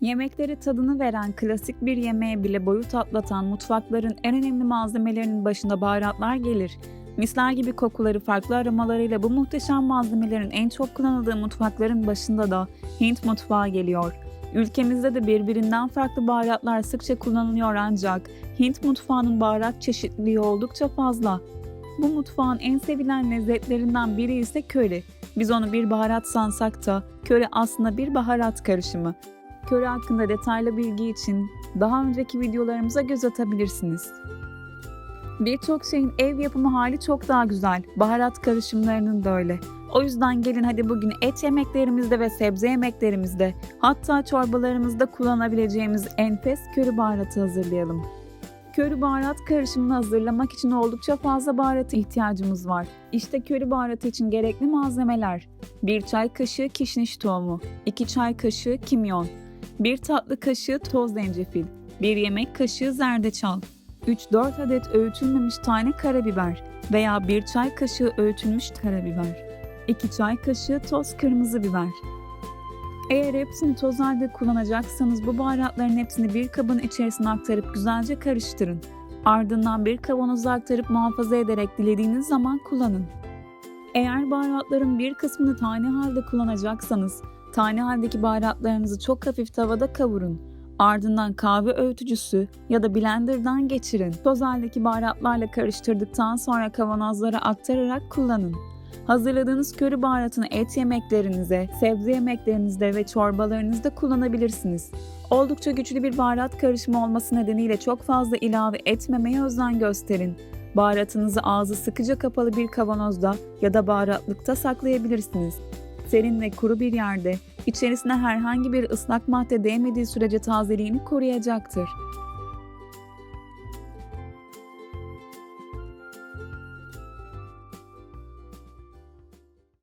Yemekleri tadını veren klasik bir yemeğe bile boyut atlatan mutfakların en önemli malzemelerinin başında baharatlar gelir. Misler gibi kokuları farklı aromalarıyla bu muhteşem malzemelerin en çok kullanıldığı mutfakların başında da Hint mutfağı geliyor. Ülkemizde de birbirinden farklı baharatlar sıkça kullanılıyor ancak Hint mutfağının baharat çeşitliliği oldukça fazla. Bu mutfağın en sevilen lezzetlerinden biri ise köri. Biz onu bir baharat sansak da köri aslında bir baharat karışımı. Köri hakkında detaylı bilgi için daha önceki videolarımıza göz atabilirsiniz. Birçok şeyin ev yapımı hali çok daha güzel. Baharat karışımlarının da öyle. O yüzden gelin hadi bugün et yemeklerimizde ve sebze yemeklerimizde hatta çorbalarımızda kullanabileceğimiz enfes köri baharatı hazırlayalım. Köri baharat karışımını hazırlamak için oldukça fazla baharata ihtiyacımız var. İşte köri baharatı için gerekli malzemeler. 1 çay kaşığı kişniş tohumu, 2 çay kaşığı kimyon, 1 tatlı kaşığı toz zencefil, 1 yemek kaşığı zerdeçal, 3-4 adet öğütülmemiş tane karabiber veya 1 çay kaşığı öğütülmüş karabiber, 2 çay kaşığı toz kırmızı biber. Eğer hepsini toz halde kullanacaksanız bu baharatların hepsini bir kabın içerisine aktarıp güzelce karıştırın. Ardından bir kavanoza aktarıp muhafaza ederek dilediğiniz zaman kullanın. Eğer baharatların bir kısmını tane halde kullanacaksanız, tane haldeki baharatlarınızı çok hafif tavada kavurun. Ardından kahve öğütücüsü ya da blenderdan geçirin. Toz haldeki baharatlarla karıştırdıktan sonra kavanozlara aktararak kullanın. Hazırladığınız köri baharatını et yemeklerinize, sebze yemeklerinizde ve çorbalarınızda kullanabilirsiniz. Oldukça güçlü bir baharat karışımı olması nedeniyle çok fazla ilave etmemeye özen gösterin. Baharatınızı ağzı sıkıca kapalı bir kavanozda ya da baharatlıkta saklayabilirsiniz. Serin ve kuru bir yerde, içerisine herhangi bir ıslak madde değmediği sürece tazeliğini koruyacaktır.